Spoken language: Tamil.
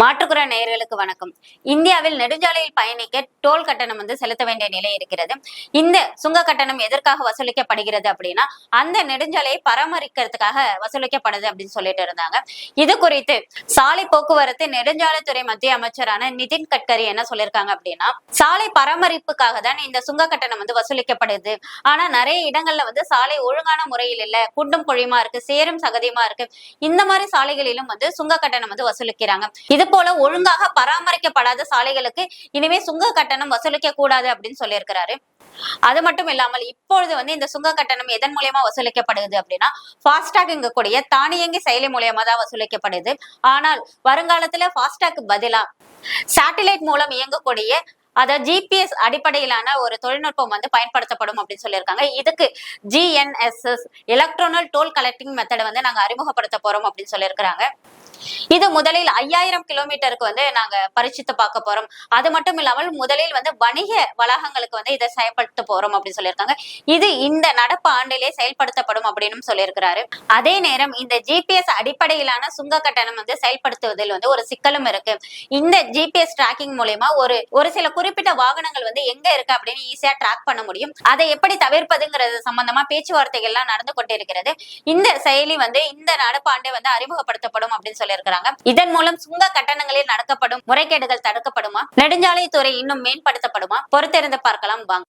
மாற்றுக்குற நேயர்களுக்கு வணக்கம். இந்தியாவில் நெடுஞ்சாலையில் பயணிக்க டோல் கட்டணம் வந்து செலுத்த வேண்டிய நிலை இருக்கிறது. இந்த சுங்க கட்டணம் எதற்காக வசூலிக்கப்படுகிறது அப்படின்னா அந்த நெடுஞ்சாலையை பராமரிக்கிறதுக்காக வசூலிக்கப்படுது அப்படின்னு சொல்லிட்டு இருந்தாங்க. இது குறித்து சாலை போக்குவரத்து நெடுஞ்சாலைத்துறை மத்திய அமைச்சரான நிதின் கட்கரி என்ன சொல்லியிருக்காங்க அப்படின்னா சாலை பராமரிப்புக்காக தான் இந்த சுங்க கட்டணம் வந்து வசூலிக்கப்படுது. ஆனா நிறைய இடங்கள்ல வந்து சாலை ஒழுங்கான முறையில் இல்ல குண்டும் குழியுமா இருக்கு சேரும் சகதியுமா இருக்கு இந்த மாதிரி சாலைகளிலும் வந்து சுங்க கட்டணம் வந்து வசூலிக்கிறாங்க. இது இது போல ஒழுங்காக பராமரிக்கப்படாத சாலைகளுக்கு இனிமே சுங்க கட்டணம் வசூலிக்க கூடாது அப்படின்னு சொல்லியிருக்கிறாரு. அது மட்டும் இல்லாமல் இப்பொழுது வந்து இந்த சுங்க கட்டணம் எதன் மூலியமா வசூலிக்கப்படுது அப்படின்னா ஃபாஸ்டாக் கூடிய தானியங்கி செயலி மூலியமா தான் வசூலிக்கப்படுது. ஆனால் வருங்காலத்துல ஃபாஸ்டாக் பதிலா சேட்டிலைட் மூலம் இயங்கக்கூடிய அத ஜிபிஎஸ் அடிப்படையிலான ஒரு தொழில்நுட்பம் வந்து பயன்படுத்தப்படும் அப்படின்னு சொல்லியிருக்காங்க. இதுக்கு ஜிஎன்எஸ்எஸ் எலக்ட்ரானல் டோல் கலெக்டிங் மெத்தடை வந்து நாங்க அறிமுகப்படுத்த போறோம் அப்படின்னு சொல்லியிருக்கிறாங்க. இது முதலில் ஐயாயிரம் கிலோமீட்டருக்கு வந்து நாங்க பரிட்சித்து பார்க்க போறோம். அது மட்டும் இல்லாமல் முதலில் வந்து வணிக வளாகங்களுக்கு வந்து இதை செயல்படுத்த போறோம் அப்படின்னு சொல்லியிருக்காங்க. இது இந்த நடப்பு ஆண்டிலே செயல்படுத்தப்படும் அப்படின்னு சொல்லியிருக்கிறாரு. அதே நேரம் இந்த ஜிபிஎஸ் அடிப்படையிலான சுங்க கட்டணம் வந்து செயல்படுத்துவதில் வந்து ஒரு சிக்கலும் இருக்கு. இந்த ஜிபிஎஸ் டிராக்கிங் மூலயமா ஒரு ஒரு சில குறிப்பிட்ட வாகனங்கள் வந்து எங்க இருக்கு அப்படின்னு ஈஸியா ட்ராக் பண்ண முடியும். அதை எப்படி தவிர்ப்பதுங்கிறது சம்பந்தமா பேச்சுவார்த்தைகள்லாம் நடந்து கொண்டிருக்கிறது. இந்த செயலி வந்து இந்த நடப்பாண்டே வந்து அறிமுகப்படுத்தப்படும் அப்படின்னு சொல்லி சொல்லியிருக்கிறாங்க இதன் மூலம் சுங்க கட்டணங்களில் நடக்கப்படும் முறைகேடுகள் தடுக்கப்படுமா? நெடுஞ்சாலைத்துறை இன்னும் மேம்படுத்தப்படுமா? பொறுத்திருந்து பார்க்கலாம் வாங்க.